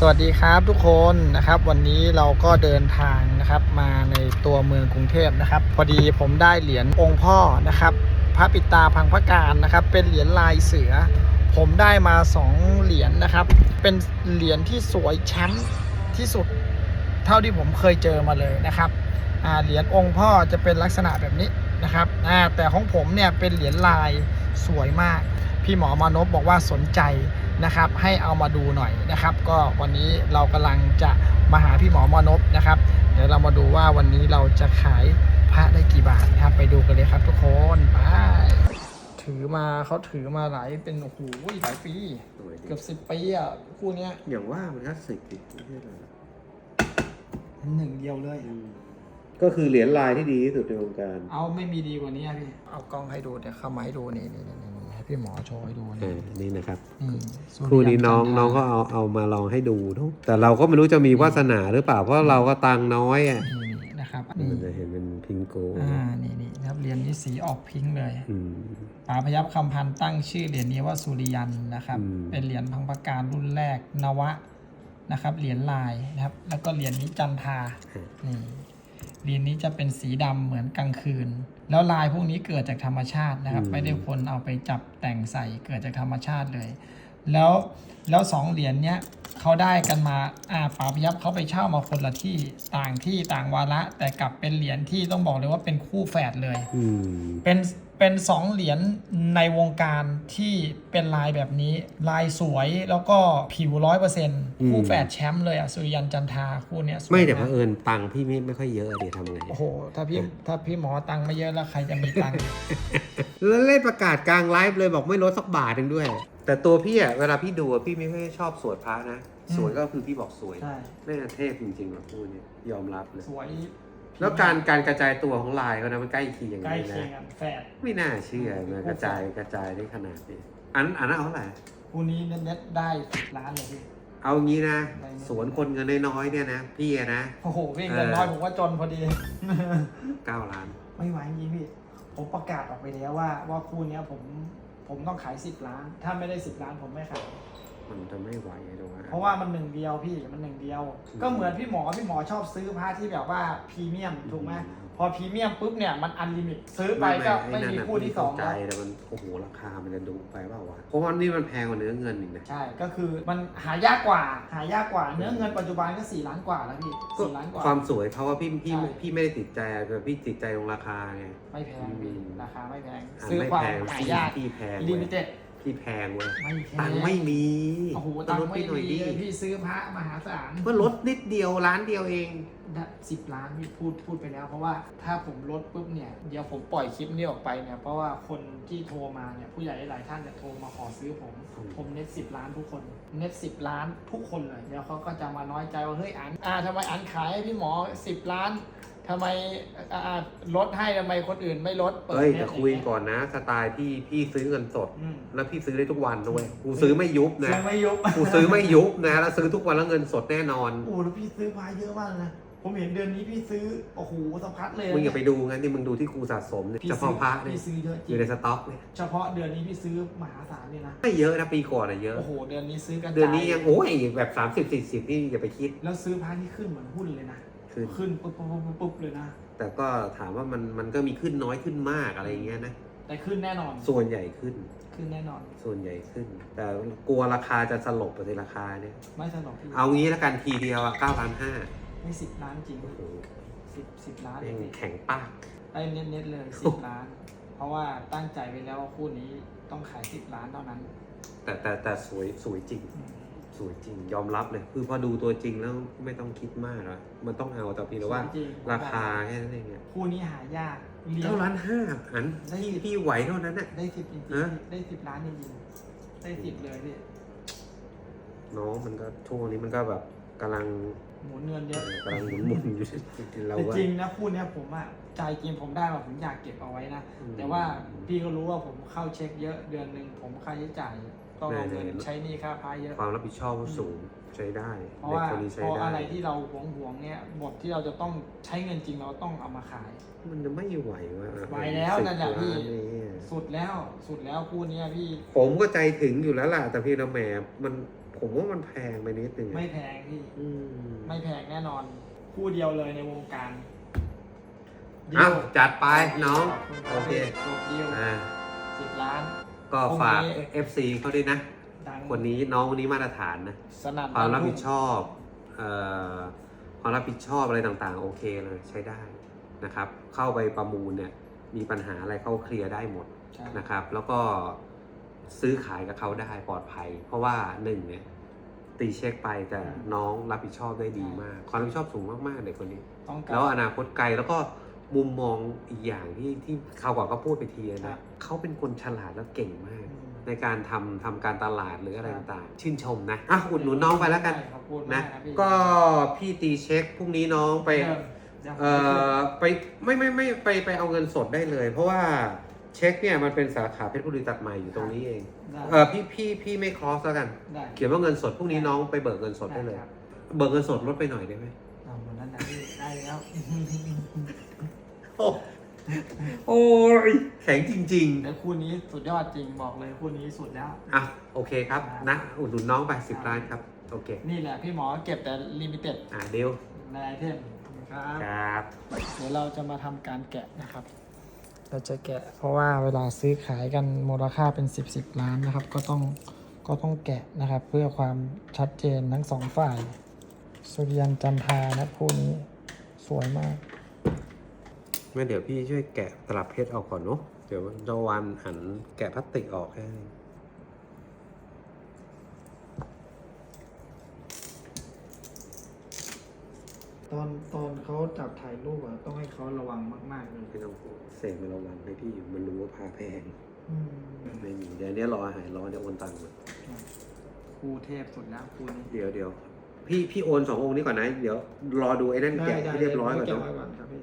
สวัสดีครับทุกคนนะครับวันนี้เราก็เดินทางนะครับมาในตัวเมืองกรุงเทพนะครับ พอดีผมได้เหรียญองค์พ่อนะครับ พระปิตาพังพระการนะครับ เป็นเหรียญลายเสือ ผมได้มา 2 เหรียญนะครับ เป็นเหรียญที่สวยแชมป์ที่สุด เท่าที่ผมเคยเจอมาเลยนะครับเหรียญองค์พ่อจะเป็นลักษณะแบบนี้นะครับแต่ของผมเนี่ยเป็นเหรียญลายสวยมาก พี่หมอมานพบอกว่าสนใจ นะครับ ให้เอามาดูหน่อยนะครับ ก็วันนี้เรากำลังจะมาหาพี่หมอมานพนะครับ เดี๋ยวเรามาดูว่าวันนี้เราจะขายพระได้กี่บาทนะครับ ไปดูกันเลยครับทุกคนไปถือมาเขาถือมาหลายเป็นโอ้โหหลายปีสวยดีเกือบสิบปีอะคู่เนี้ยอย่างว่ามันคลาสสิกดิไม่ใช่เหรอหนึ่งเดียวเลยอืมก็คือเหรียญลายที่ดีที่สุดในวงการ เอาไม่มีดีกว่านี้อะพี่ เอากล้องให้ดูเดี๋ยวเข้ามาให้ดูนี่นี่นี่ นี่ให้พี่หมอโชว์ให้ดูเอนี่อนี่นะครับนี่สุริครูนี้ยัน้องจัทราน้องก็เอาเอามาลองให้ดูเนอะแต่เราก็ไม่รู้จะมีวาสนาหรือเปล่าเพราะเราก็ตังค์น้อยอะนี่นี่นะครับนี่มันจะเห็นเป็นพิงโกอ่านี่นี่นะครับเหรียญนี้สีออกพิงค์เลยอืม ป๋าพยับคำพันธ์ตั้งชื่อเหรียญนี้ว่าสุริยันนะครับ อืม เป็นเหรียญพังประการรุ่นแรกนวะนะครับเหรียญลายนะครับ แล้วก็เหรียญนี้จันทรานี่ เหรียญนี้จะเป็นสีดำเหมือนกลางคืน แล้วลายพวกนี้เกิดจากธรรมชาตินะครับอืมไม่ได้คนเอาไปจับแต่งใส่เกิดจากธรรมชาติเลย แล้วแล้วสองเหรียญเนี้ยเขาได้กันมาอ่าป๋าพยับเขาไปเช่ามาคนละที่ต่างที่ต่างวาระ แต่กลับเป็นเหรียญที่ต้องบอกเลยว่าเป็นคู่แฝดเลยอืมเป็น เป็นสองเหรียญในวงการที่เป็นลายแบบนี้ ลายสวยแล้วก็ผิวร้อยเปอร์เซ็นต์คู่แฝดแชมป์เลยอะสุริยันจันทราคู่เนี้ยสวยไม่แต่เผากอิญตังค์พี่ไม่ไม่ค่อยเยอะเดี๋ยวทำไงโอ้โห ถ้าพี่ถ้าพี่หมอตังค์ไม่เยอะแล้วใครจะมีตังค์แล้วเล่นประกาศกลางไลฟ์เลยบอกไม่ลดสักบาทหนึ่งด้วย แต่ตัวพี่อะเวลาพี่ดูอะพี่ไม่ค่อยชอบสวดพระนะอืมสวยก็คือพี่บอกสวยใช่แม่งเทพจริงๆว่ะพูดเนี่ยยอมรับเลยสวย แล้วการการกระจายตัวของลายเขานะมันใกล้เคียงใกล้กันเคียงนะกันแฝดไม่น่าเชื่อมันกระจายกระจายได้ขนาดนี้อันอันนั้นเอาเท่าไหร่คู่นี้เน็ตๆได้ล้านเลยพี่ เอางี้นะได้ไหมสวนคนเงินน้อยๆเนี่ยนะพี่อะนะ โอ้โหพี่เงินน้อยผมว่าจนพอดี เก้าล้าน ไม่ไหวจริงๆพี่ ผมประกาศออกไปแล้วว่า ว่าคู่เนี้ยผมผมต้องขายสิบล้าน ถ้าไม่ได้สิบล้านผมไม่ขาย มันจะไม่ไหวหรอกเพราะว่ามันหนึ่งเดียวพี่มันหนึ่งเดียว ก็เหมือนพี่หมอพี่หมอชอบซื้อผ้าที่แบบว่าพรีเมียมถูกไหมพอพรีเมียมปุ๊บเนี่ยมันอันลิมิตซื้อไปก็ไม่มีคู่ที่สองใจแล้วแต่มันโอ้โหราคามันจะดูไปเปล่าวะเพราะว่านี่มันแพงกว่าเนื้อเงินอีกนะใช่ก็คือมันหายากกว่าหายากกว่าเนื้อเงินปัจจุบันก็สี่ล้านกว่าแล้วพี่ก็สี่ล้านกว่าความสวยเขาว่าพี่พี่ใช่พี่ไม่ได้ติดใจแต่พี่ติดใจตรงราคาไงไม่แพงพี่ราคาไม่แพงอะซื้อไม่ความแพงหาพี่ยากพี่แพงลิเว้มิยเต็ด พี่แพงเว้ยไม่แพงตังค์ไม่มีโอ้โหต้ตัองงลดค์ไปไม่หน่อยมีดิพี่ซื้อพระมหาศาลก็ลดนิดเดียวร้านเดียวเองสิบล้านพี่พูดพูดไปแล้ว เพราะว่าถ้าผมลดปุ๊บเนี่ยเดี๋ยวผมปล่อยคลิปนี้ออกไปเนี่ยเพราะว่าคนที่โทรมาเนี่ยผู้ใหญ่หลายท่านจะโทรมาขอซื้อผมอืมผมเน็ตสิบล้านทุกคนเน็ตสิบล้านทุกคนเลยเดี๋ยวเขาก็จะมาน้อยใจว่าเฮ้ยอันอ่าทำไมอันขายให้พี่หมอสิบล้าน ทำไมอ่าอ่าลดให้ทำไมคนอื่นไม่ลดปิดเอ้ยน็แต่ตคุยางเงี้ก่อนนะ สไตล์พี่พี่ซื้อเงินสด อืมแล้วพี่ซื้อได้ทุกวันด้วยกูซื้อไม่ยุบนะซื้อไม่ยุบกูซื้อไม่ยุบนะแล้วซื้อทุกวันแล้วเงินสดแน่นอนโอ้แล้วพี่ซื้อพาเยอะมากเลยนะผมเห็นเดือนนี้พี่ซื้อโอ้โหสะพัดเลยมึงอย่าไปดูงั้นที่มึงดูที่กูสะสมเนี่ยพี่เฉซื้พาะพระเนี่ยพี่ซื้อเยอะจอริงยู่ในสต็อกเนี่ยเฉพาะเดือนนี้พี่ซื้อมหาศาลเลยนะไม่เยอะนะปีก่อนอะเยอะ โอ้โหเดือนนี้ซื้อกันเดือนนี้ยังโอ้ยแบบ 30 40 นี่อย่าไปคิด แล้วซื้อพานี่ขึ้นเหมือนหุ้นเลยนะ คือขึ้นปุ๊บปุ๊บปุ๊บปุ๊บเลยนะ แต่ก็ถามว่ามันมันก็มีขึ้นน้อยขึ้นมากอะไรอย่างเงี้ยนะ แต่ขึ้นแน่นอน ส่วนใหญ่ขึ้น ขึ้นแน่นอน ส่วนใหญ่ขึ้น แต่กลัวราคาจะสลบไปในราคาเนี่ย ไม่สนุกพี่เอางี้แล้วกันทีเดียวอะ9ล้านห้าไม่สิบล้านจริงโอ้โหสิบสิบล้านแม่งงแข็งปาก ไอ้เน็ตเน็ตเลยสิบล้าน เพราะว่าตั้งใจไว้แล้วว่าคู่นี้ต้องขายสิบล้านเท่านั้นแต่แต่แต่สวยสวยจริง อืม สวยจริงยอมรับเลย คือพอดูตัวจริงแล้วไม่ต้องคิดมากแล้วมันต้องเอาแต่เพียงแต่ว่าจริง ราคาแค่นั้นเองอะคู่นี้หายากเลี้ยงเท่าล้านห้าอันได้พี่พี่ไหวเท่านั้นน่ะได้สิบจริงฮะๆได้สิบล้านจริงๆได้สิบเลยพี่น้องมันก็ช่วงนี้มันก็แบบกำลังหมุนเงินเยอะกำลังหมุนหมุนอยู่เราแต่ว่าจริงนะคู่เนี้ยผมอะใจจริงผมได้มาผมอยากเก็บเอาไว้นะอืมแต่ว่าพี่ก็รู้ว่าผมเข้าเช็คเยอะเดือนหนึ่งผมค่าใช้จ่าย ต้องเอาเงินแน่ๆใช้หนี้ค่าพายเยอะ ความรับผิดชอบก็สูงใช้ได้เพราะเด็กว่าคนนี้ใช้เพราะได้อะไรที่เราหวงหวงๆเนี่ยบทที่เราจะต้องใช้เงินจริงเราต้องเอามาขาย มันจะไม่ไหวว่ะไหวแล้วนั่นแหละพี่สิบล้านเนี่ยสุดแล้วสุดแล้วคู่เนี้ยพี่ ผมก็ใจถึงอยู่แล้วล่ะ แต่เพียงแต่แหมมันผผมว่ามันแพงไปนิดนึงอะไม่แพงพี่อืมไม่แพงแน่นอน คู่เดียวเลยในวงการอ้าวจัดไปน้องโอเคจบดีลอ่าสิบล้าน ก็ฝากโอเค FC เขาด้วยนะ ดังคนนี้น้องคนนี้มาตรฐานนะ สนั่นความรับผิดชอบเอ่อความรับผิดชอบอะไรต่างๆ โอเคเลยใช้ได้นะครับ เข้าไปประมูลเนี่ยมีปัญหาอะไรเขาเคลียร์ได้หมดใช่นะครับ แล้วก็ซื้อขายกับเขาได้ปลอดภัย เพราะว่าหนึ่งเนี่ยตีเช็คไปแต่น้องรับผิดชอบได้ดีมาก ความรับผิดชอบสูงมากๆเด็กคนนี้ ต้องการแล้วอนาคตไกลแล้วก็ มุมมองอีกอย่างที่ที่คราวก่อนก็พูดไปทีครันะบเขาเป็นคนฉลาดและเก่งมากอืมในการทำทำการตลาดหรืออะไรครับ ต่างๆชื่นชมนะอะอุดหนุนน้องไปแล้วกัน ใช่ขอบคุณนะมากครับพี่ก็พี่ตีเช็คพรุ่งนี้น้องไปเดิมยังเอ่อไปไม่ไม่ไม่ไปไปเอาเงินสดได้เลย เพราะว่าเช็คเนี่ยมันเป็นสาขาเพชรบุรีตัดใหม่อยู่ตรงนี้เองได้เออพี่พี่พี่ไม่ครอสแล้วกัน ได้เขียนว่าเงินสดพรุ่งนี้น้องไปเบิกเงินสดได้เลย ครับเบิกเงินสดลดไปหน่อยได้ไหม เอาหมดนั้นนะพี่ได้แล้ว โอ้โอ้ยแข็งจริงแต่คู่นี้สุดยอดจริงบอกเลยคู่นี้สุดแล้วๆอะโอเคครับนะอุดหนุนน้องไปสิบล้านครับ โอเค นี่แหละพี่หมอเก็บแต่ลิมิเต็ดอะเดียวในไอเทมครับครับ เดี๋ยวเราจะมาทำการแกะนะครับ เราจะแกะเพราะว่าเวลาซื้อขายกันมูลค่าเป็น 10บสล้านนะครับ ก็ต้องก็ต้องแกะนะครับ เพื่อความชัดเจนทั้งสองฝ่าย สุริยันจันทรานะคู่นี้สวยมาก งั้นเดี๋ยวพี่ช่วยแกะตลับเพชรออกก่อนเนาะเดี๋ยวจะวันหันแกะพลาสติกออกให้ตอนตอนเขาจับถ่ายรูปอะต้องให้เขาระวังมาก ๆ เลยไม่ต้องกลัวเสกมันระวังเลยพี่มันรู้ว่าพาแพงอืมไม่มีเดี๋ยวนี้รอหายร้อนเดี๋ยวโอนตังค์มาคู่เทพสุดแล้วคู่นี้เดี๋ยวเดี๋ยวพี่พี่โอนสององค์นี้ก่อนนะ เดี๋ยวรอดูไอ้นั่นแกะให้เรียบร้อยก่อนแกะเนาะไว้ก่อนครับพี่